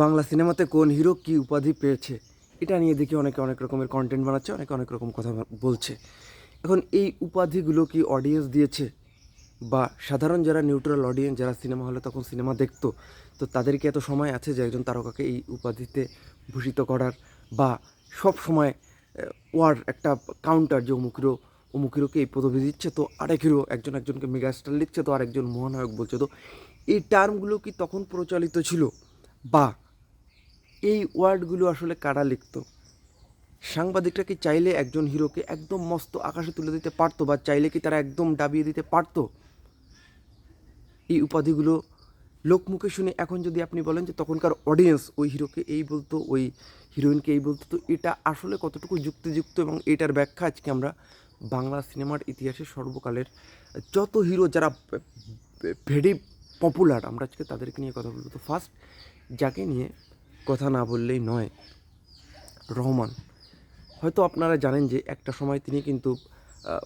বাংলা সিনেমাতে কোন হিরো কী উপাধি পেয়েছে, এটা নিয়ে দেখি অনেকে অনেক রকমের কন্টেন্ট বানাচ্ছে, অনেকে অনেক রকম কথা বলছে। এখন এই উপাধিগুলো কি অডিয়েন্স দিয়েছে? বা সাধারণ যারা নিউট্রাল অডিয়েন্স যারা সিনেমা হলে তখন সিনেমা দেখতো, তো তাদের কি এত সময় আছে যে একজন তারকাকে এই উপাধিতে ভূষিত করার? বা সব সময় ওয়ার একটা কাউন্টার যে অমুক হিরো, অমুক হিরোকে এই পদবি দিচ্ছে, তো আরেক হিরো একজন একজনকে মেগাস্টার লিখছে, তো আরেকজন মহানায়ক বলছে। তো এই টার্মগুলো কি তখন প্রচলিত ছিল? বা এই ওয়ার্ডগুলো আসলে কারা লিখতো? সাংবাদিকরা কি চাইলে একজন হিরোকে একদম মস্ত আকাশে তুলে দিতে পারতো বা চাইলে কি তারা একদম ডাবিয়ে দিতে পারতো? এই উপাধিগুলো লোকমুখে শুনে এখন যদি আপনি বলেন যে তখনকার অডিয়েন্স ওই হিরোকে এই বলতো, ওই হিরোইনকে এই বলতো, তো এটা আসলে কতটুকু যুক্তিযুক্ত এবং এটার ব্যাখ্যা আজকে আমরা বাংলা সিনেমার ইতিহাসে সর্বকালের যত হিরো যারা ভেরি পপুলার আমরা আজকে তাদেরকে নিয়ে কথা বলব। তো ফার্স্ট যাকে নিয়ে কথা না বললেই নয়, রহমান। হয়তো আপনারা জানেন যে একটা সময় তিনি কিন্তু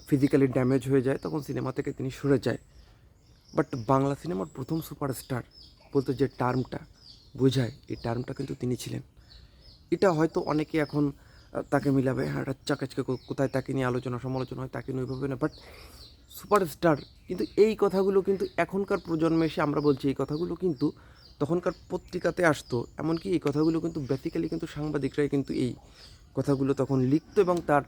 ফিজিক্যালি ড্যামেজ হয়ে যায়, তখন সিনেমা থেকে তিনি সরে যায়। বাট বাংলা সিনেমার প্রথম সুপারস্টার বলতে যে টার্মটা বোঝায়, এই টার্মটা কিন্তু তিনি ছিলেন। এটা হয়তো অনেকে এখন তাকে মিলাবে হ্যাঁ রাজ্জাক আজকে কো- কোথায় তাকে নিয়ে আলোচনা, সমালোচনা হয়, তাকে নিয়ে ওইভাবে না। বাট সুপারস্টার কিন্তু এই কথাগুলো কিন্তু এখনকার প্রজন্মে এসে আমরা বলছি, এই কথাগুলো কিন্তু তখনকার পত্রিকাতে আসতো, এমনকি এই কথাগুলো কিন্তু বেসিক্যালি কিন্তু সাংবাদিকরাই কিন্তু এই কথাগুলো তখন লিখতো এবং তার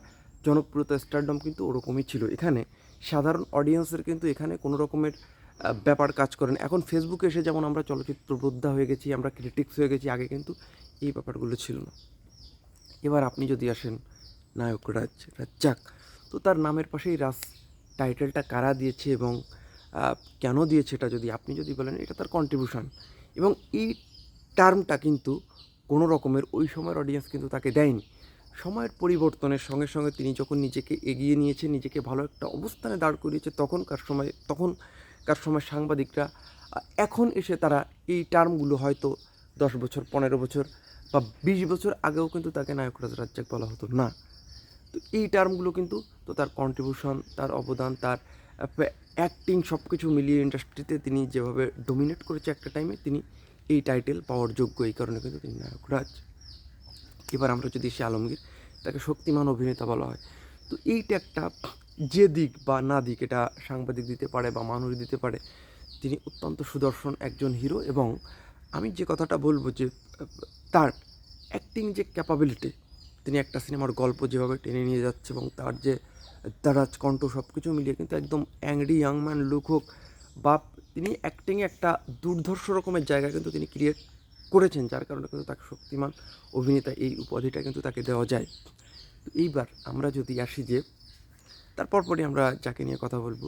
জনপ্রিয়তা স্টারডম কিন্তু ওরকমই ছিল। এখানে সাধারণ অডিয়েন্সের কিন্তু এখানে কোনো রকমের ব্যাপার কাজ করেন এখন ফেসবুকে এসে যেমন আমরা চলচ্চিত্র বোদ্ধা হয়ে গেছি, আমরা ক্রিটিক্স হয়ে গেছি, আগে কিন্তু এই ব্যাপারগুলো ছিল না। এবার আপনি যদি আসেন নায়ক রাজ, রাজ্জাক, তো তার নামের পাশেই রাজ টাইটেলটা কারা দিয়েছে এবং কেন দিয়েছে এটা যদি আপনি যদি বলেন, এটা তার কন্ট্রিবিউশন এবং এই টার্মটা কিন্তু কোনো রকমের ওই সময়ের অডিয়েন্স কিন্তু তাকে দেয়নি। সময়ের পরিবর্তনের সঙ্গে সঙ্গে তিনি যখন নিজেকে এগিয়ে নিয়েছে নিজেকে ভালো একটা অবস্থানে দাঁড় করিয়েছে, তখনকার সময় তখনকার সময় সাংবাদিকরা, এখন এসে তারা এই টার্মগুলো হয়তো দশ বছর, পনেরো বছর বা বিশ বছর আগেও কিন্তু তাকে নায়করাজ রাজ্জাক বলা হতো না। তো এই টার্মগুলো কিন্তু, তো তার কন্ট্রিবিউশন তার অবদান, তার অ্যাক্টিং সব কিছু মিলিয়ে ইন্ডাস্ট্রিতে তিনি যেভাবে ডোমিনেট করেছে একটা টাইমে তিনি এই টাইটেল পাওয়ার যোগ্য এই কারণে কিন্তু তিনি নায়করাজ এবার আমরা যদি সে আলমগীর, তাকে শক্তিমান অভিনেতা বলা হয়। তো এইটা একটা যে দিক বা না দিক, এটা সাংবাদিক দিতে পারে বা মানুষ দিতে পারে, তিনি অত্যন্ত সুদর্শন একজন হিরো এবং আমি যে কথাটা বলব যে, তার অ্যাক্টিং যে ক্যাপাবিলিটি তিনি একটা সিনেমার গল্প যেভাবে টেনে নিয়ে যাচ্ছে এবং তার যে দারাজ কণ্ঠ সব কিছু মিলিয়ে কিন্তু একদম অ্যাংরি ইয়াংম্যান লুক হোক বা তিনি অ্যাক্টিংয়ে একটা দুর্ধর্ষ রকমের জায়গা কিন্তু তিনি ক্রিয়েট করেছেন, যার কারণে কিন্তু তাকে শক্তিমান অভিনেতা এই উপাধিটা কিন্তু তাকে দেওয়া যায়। তো এইবার আমরা যদি আসি যে তারপর পরই আমরা যাকে নিয়ে কথা বলব,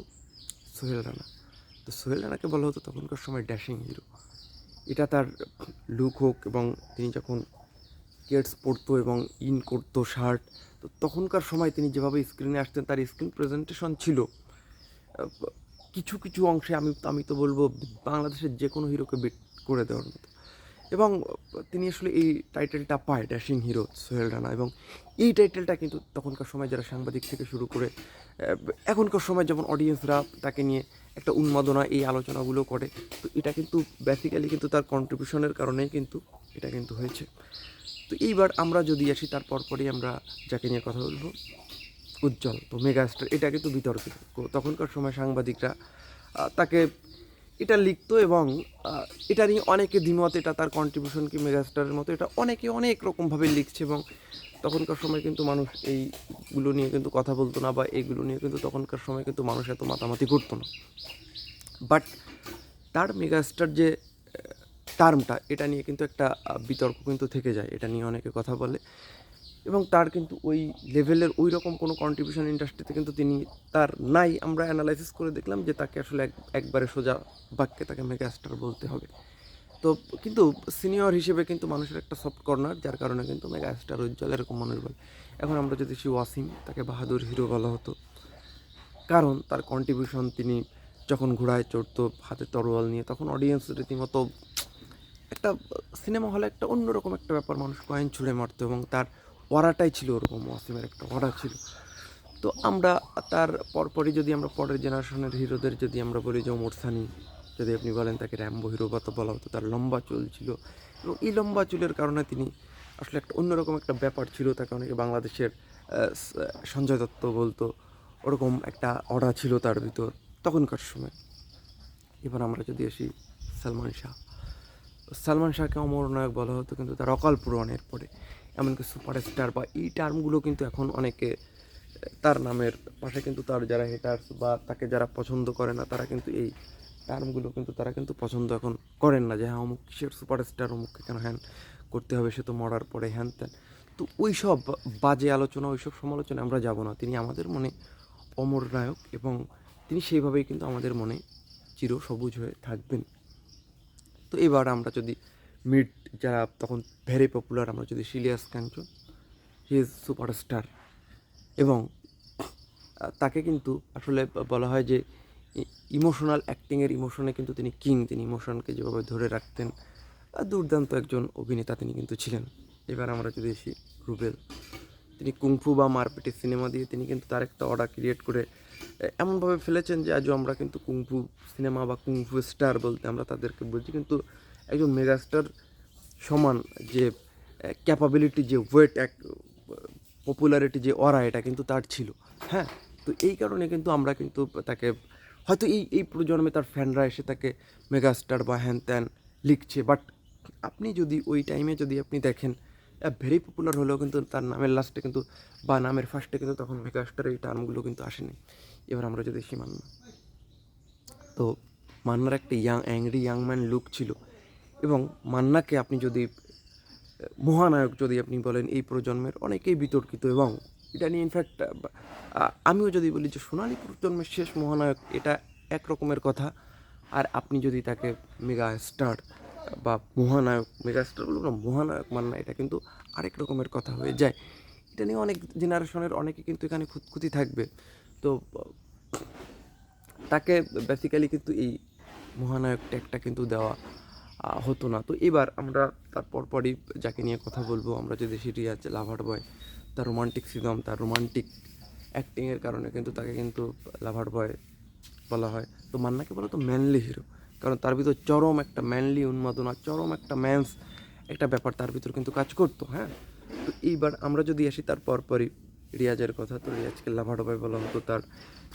সোহেল রানা। তো সোহেল রানাকে বলা হতো তখনকার সময় ড্যাশিং হিরো। এটা তার লুক হোক এবং তিনি যখন কেটস পরতো এবং ইন করতো শার্ট তো তখনকার সময় তিনি যেভাবে স্ক্রিনে আসতেন, তার স্ক্রিন প্রেজেন্টেশন ছিল। কিছু কিছু অংশে আমি আমি তো বলব বাংলাদেশের যে কোনো হিরোকে বেট করে দেওয়ার মতো। এবং তিনি আসলে এই টাইটেলটা পায় ড্যাশিং হিরো সোহেল রানা। এবং এই টাইটেলটা কিন্তু তখনকার সময় যারা সাংবাদিক থেকে শুরু করে এখনকার সময় যেমন অডিয়েন্সরা তাকে নিয়ে একটা উন্মাদনা, এই আলোচনাগুলো করে, তো এটা কিন্তু বেসিক্যালি কিন্তু তার কন্ট্রিবিউশনের কারণেই কিন্তু এটা কিন্তু হয়েছে। তো এইবার আমরা যদি আসি তার পরপরই আমরা যাকে নিয়ে কথা বলব, উজ্জ্বল, তো মেগাস্টার এটা কিন্তু বিতর্কিত তখনকার সময় সাংবাদিকরা তাকে এটা লিখতো এবং এটা নিয়ে অনেকে দ্বিমত, এটা তার কন্ট্রিবিউশন কি মেগাস্টারের মতো, এটা অনেকে অনেক রকমভাবে লিখছে এবং তখনকার সময় কিন্তু মানুষ এইগুলো নিয়ে কিন্তু কথা বলতো না বা এইগুলো নিয়ে কিন্তু তখনকার সময় কিন্তু মানুষ এত মাতামাতি করতো না। বাট তার মেগাস্টার যে টার্মটা, এটা নিয়ে কিন্তু একটা বিতর্ক কিন্তু থেকে যায়। এটা নিয়ে অনেকে কথা বলে। এবং তার কিন্তু ওই লেভেলের ওই রকম কোনো কন্ট্রিবিউশন ইন্ডাস্ট্রিতে কিন্তু তিনি তার নাই। আমরা অ্যানালাইসিস করে দেখলাম যে তাকে আসলে এক, একবারে সোজা বাক্যে তাকে মেগাস্টার বলতে হবে। তো কিন্তু সিনিয়র হিসেবে কিন্তু মানুষের একটা সফট কর্নার যার কারণে কিন্তু মেগাস্টার উজ্জ্বল, এরকম মানুষ বলে এখন আমরা যদি সে ওয়াসিম, তাকে বাহাদুর হিরো বলা হতো। কারণ তার কন্ট্রিবিউশন তিনি যখন ঘোড়ায় চড়তো, হাতে তরোয়াল নিয়ে, তখন অডিয়েন্স রীতিমতো একটা সিনেমা হলে একটা অন্যরকম একটা ব্যাপার, মানুষ কয়েন ছুঁড়ে মারতো এবং তার ওয়ারাটাই ছিল ওরকম, ওয়াসিমের একটা ওয়ারা ছিল। তো আমরা তার পরপরই যদি আমরা পরের জেনারেশনের হিরোদের যদি আমরা বলি, যে ওমর সানি, যদি আপনি বলেন তাকে র্যাম্বো হিরো বা তো বলা হতো, তার লম্বা চুল ছিল। এবং এই লম্বা চুলের কারণে তিনি আসলে একটা অন্যরকম একটা ব্যাপার ছিল, তাকে অনেকে বাংলাদেশের সঞ্জয় দত্ত বলতো, ওরকম একটা অর্ডার ছিল তার ভিতর তখনকার সময়। এবার আমরা যদি আসি সালমান শাহ। সালমান শাহকে অমর নায়ক বলা হতো, কিন্তু তার অকাল পূরণের পরে, এমনকি সুপারস্টার বা এই টার্মগুলো কিন্তু এখন অনেকে, তার নামের পাশে কিন্তু তার যারা হেটার্স বা তাকে যারা পছন্দ করে না, তারা কিন্তু এই টার্মগুলো কিন্তু তারা কিন্তু পছন্দ এখন করেন না যে হ্যাঁ অমুক কিসের সুপারস্টার, অমুককে কেন হ্যান করতে হবে, সে তো মরার পরে হ্যান ত্যান। তো ওই সব বাজে আলোচনা ওই সব সমালোচনা আমরা যাব না। তিনি আমাদের মনে অমর নায়ক এবং তিনি সেইভাবেই কিন্তু আমাদের মনে চির সবুজ হয়ে থাকবেন। তো এবার আমরা যদি মিড, যারা তখন ভেরি পপুলার আমরা যদি সিলিয়াস কাঞ্চন হি ইজ সুপারস্টার এবং তাকে কিন্তু আসলে বলা হয় যে ইমোশনাল অ্যাক্টিংয়ের ইমোশনে কিন্তু তিনি কিং তিনি ইমোশনকে যেভাবে ধরে রাখতেন দুর্দান্ত একজন অভিনেতা তিনি কিন্তু ছিলেন। এবার আমরা যদি এসি রুবেল তিনি কুংফু বা মারপিটের সিনেমা দিয়ে তিনি কিন্তু তার একটা অর্ডার ক্রিয়েট করে এমনভাবে ফেলেছেন যে আজও আমরা কিন্তু কুংফু সিনেমা বা কুংফু স্টার বলতে আমরা তাদেরকে বলছি, কিন্তু একজন মেগাস্টার সমান যে ক্যাপাবিলিটি যে ওয়েট এক পপুলারিটি যে অরা এটা কিন্তু তার ছিল। হ্যাঁ? তো এই কারণে কিন্তু আমরা কিন্তু তাকে, হয়তো এই এই প্রজন্মে তার ফ্যানরা এসে তাকে মেগাস্টার বা হ্যান ত্যান লিখছে বাট আপনি যদি ওই টাইমে যদি আপনি দেখেন ভেরি পপুলার হলেও কিন্তু তার নামের লাস্টে কিন্তু বা নামের ফার্স্টে কিন্তু তখন মেগাস্টার এই টার্মগুলো কিন্তু আসেনি। এবার আমরা যদি সীমান্না তো মান্নার একটা young angry young man look ছিল। এবং মান্নাকে আপনি যদি, মহানায়ক যদি আপনি বলেন, এই প্রজন্মের অনেকেই বিতর্কিত এবং এটা নিয়ে ইনফ্যাক্ট আমিও যদি বলি যে সোনালি প্রজন্মের শেষ মহানায়ক এটা এক রকমের কথা। আর আপনি যদি তাকে মেগা স্টার বা মহানায়ক মেগা স্টার বলব না, মহানায়ক মান্না, এটা কিন্তু আরেক রকমের কথা হয়ে যায়। এটা নিয়ে অনেক জেনারেশনের অনেকে কিন্তু এখানে খুঁতখুতি থাকবে। তো, তাকে বেসিক্যালি কিন্তু এই মহানায়ক ট্যাগটা কিন্তু দেওয়া হতো না। তো এবার আমরা তার পরপরই যাকে নিয়ে কথা বলব, আমরা যে দেশি রিয়াজ লাভার বয় তার রোমান্টিক সিজম তার রোমান্টিক অ্যাক্টিংয়ের কারণে কিন্তু তাকে কিন্তু লাভার বয় বলা হয়। তো মান্নাকে বলো তো ম্যানলি হিরো কারণ তার ভিতর চরম একটা ম্যানলি উন্মাদনা, চরম একটা ম্যান্স একটা ব্যাপার তার ভিতর কিন্তু কাজ করতো হ্যাঁ? তো এইবার আমরা যদি আসি তার পরপরই রিয়াজের কথা। তো রিয়াজকে লাভাডোবাই বলা হতো তার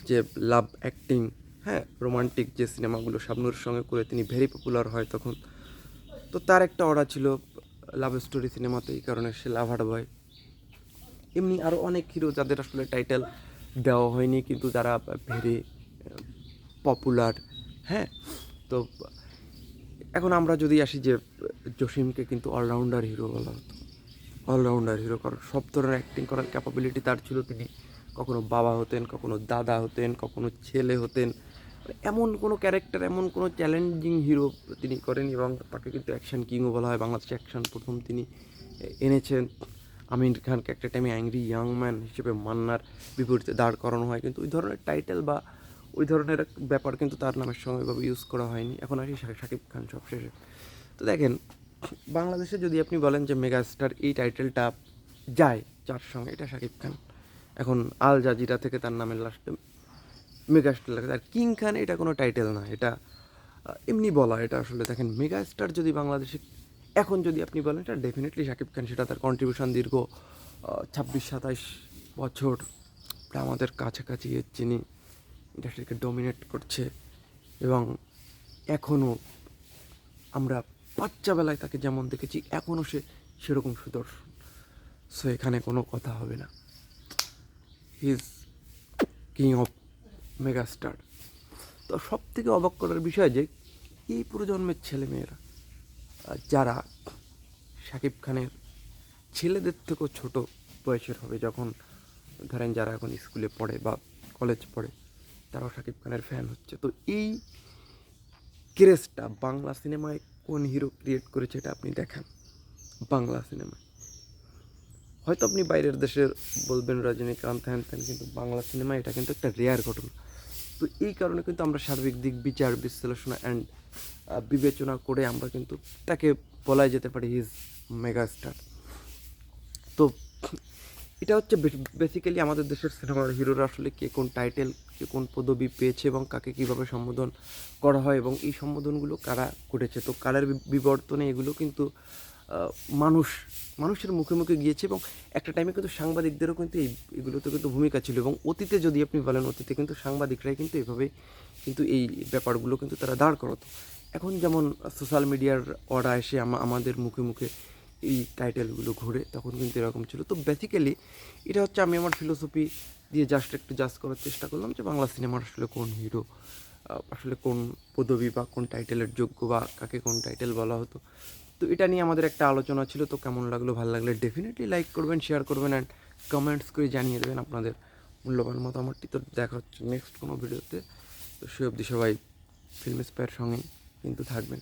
যে লাভ অ্যাক্টিং হ্যাঁ রোমান্টিক যে সিনেমাগুলো শাবনুরের সঙ্গে করে তিনি ভেরি পপুলার হয় তখন। তো তার একটা অর্ডার ছিল লাভ স্টোরি সিনেমাতে, এই কারণে সে লাভার বয় এমনি আরও অনেক হিরো যাদের আসলে টাইটেল দেওয়া হয়নি, কিন্তু যারা ভেরি পপুলার হ্যাঁ। তো এখন আমরা যদি আসি যে জসিমকে কিন্তু অলরাউন্ডার হিরো বলা হতো। অলরাউন্ডার, হিরো কারণ সব ধরনের অ্যাক্টিং করার ক্যাপাবিলিটি তার ছিল তিনি। কখনো বাবা হতেন, কখনো দাদা হতেন, কখনো ছেলে হতেন। মানে এমন কোনো ক্যারেক্টার এমন কোনো চ্যালেঞ্জিং হিরো তিনি করেন এবং তাকে কিন্তু অ্যাকশন কিংও বলা হয়। বাংলাদেশে অ্যাকশন প্রথম তিনি এনেছেন। আমির খানকে একটা টাইমে অ্যাংরি ইয়াং ম্যান হিসেবে মান্নার বিপরীতে দাঁড় করানো হয়। কিন্তু ওই ধরনের টাইটেল বা ওই ধরনের ব্যাপার কিন্তু তার নামের সঙ্গে এভাবে ইউজ করা হয়নি। এখন আসি শাকিব খান সবশেষে। তো দেখেন বাংলাদেশে যদি আপনি বলেন যে মেগাস্টার এই টাইটেলটা যায় যার সঙ্গে এটা শাকিব খান, এখন আল জাজিরা থেকে তার নামের লাস্টে মেগাস্টার লাগে। আর কিং খান এটা কোনো টাইটেল না, এটা এমনি বলা, এটা আসলে দেখেন, মেগাস্টার যদি বাংলাদেশে, এখন যদি আপনি বলেন এটা ডেফিনেটলি শাকিব খান, সেটা তার কন্ট্রিবিউশন দীর্ঘ ছাব্বিশ, সাতাইশ বছর। আমাদের কাছাকাছি যিনি ইন্ডাস্ট্রিকে ডমিনেট করছে, এবং এখনও আমরা বাচ্চাবেলায় তাকে যেমন দেখেছি এখনও সে সেরকম সুদর্শন। সো এখানে কোনো কথা হবে না। হিজ কিং অফ মেগাস্টার তো সব থেকে অবাক করার বিষয় যে, এই প্রজন্মের ছেলেমেয়েরা যারা শাকিব খানের ছেলেদের থেকেও ছোট বয়সের হবে, যখন ধরেন যারা এখন স্কুলে পড়ে বা কলেজ পড়ে, তারাও শাকিব খানের ফ্যান হচ্ছে। তো এই ক্রেজটা বাংলা সিনেমায় কোন হিরো ক্রিয়েট করেছে এটা আপনি দেখান বাংলা সিনেমায় হয়তো আপনি বাইরের দেশের বলবেন, রজনীকান্ত, হ্যান ত্যান, কিন্তু বাংলা সিনেমা এটা কিন্তু একটা রেয়ার ঘটনা। তো এই কারণে কিন্তু আমরা সার্বিক দিক, বিচার, বিশ্লেষণা অ্যান্ড বিবেচনা করে আমরা কিন্তু তাকে বলাই যেতে পারি হিজ মেগা স্টার তো এটা হচ্ছে বেসিক্যালি আমাদের দেশের সিনেমার হিরোরা আসলে কে কোন টাইটেল কে কোন পদবি পেয়েছে এবং কাকে কীভাবে সম্বোধন করা হয় এবং এই সম্বোধনগুলো কারা করেছে। তো কালের বিবর্তনে এগুলো কিন্তু মানুষ, মানুষের মুখে মুখে গিয়েছে এবং একটা টাইমে কিন্তু সাংবাদিকদেরও কিন্তু এই, এগুলোতে কিন্তু ভূমিকা ছিল এবং অতীতে যদি আপনি বলেন অতীতে কিন্তু সাংবাদিকরাই কিন্তু এভাবেই কিন্তু এই ব্যাপারগুলো কিন্তু তারা দাঁড় করাতো। এখন যেমন সোশ্যাল মিডিয়ার অর্ডা এসে আমাদের মুখে মুখে এই টাইটেলগুলো ঘুরে তখন কিন্তু এরকম ছিল। তো বেসিক্যালি এটা হচ্ছে আমি আমার ফিলোসফি দিয়ে জাস্ট একটু জাজ করার চেষ্টা করলাম যে বাংলা সিনেমার আসলে কোন হিরো আসলে কোন পদবি বা কোন টাইটেলের যোগ্য বা কাকে কোন টাইটেল বলা হতো। তো এটা নিয়ে আমাদের একটা আলোচনা ছিল, তো কেমন লাগল, ভালো লাগলে ডেফিনেটলি লাইক করবেন শেয়ার করবেন অ্যান্ড কমেন্টস করে জানিয়ে দেবেন আপনাদের মূল্যবান মতামতটি। তো দেখা হচ্ছে নেক্সট কোনো ভিডিওতে তো। সে অবধি সবাই ফিল্ম স্পায়ার সঙ্গেই কিন্তু থাকবেন।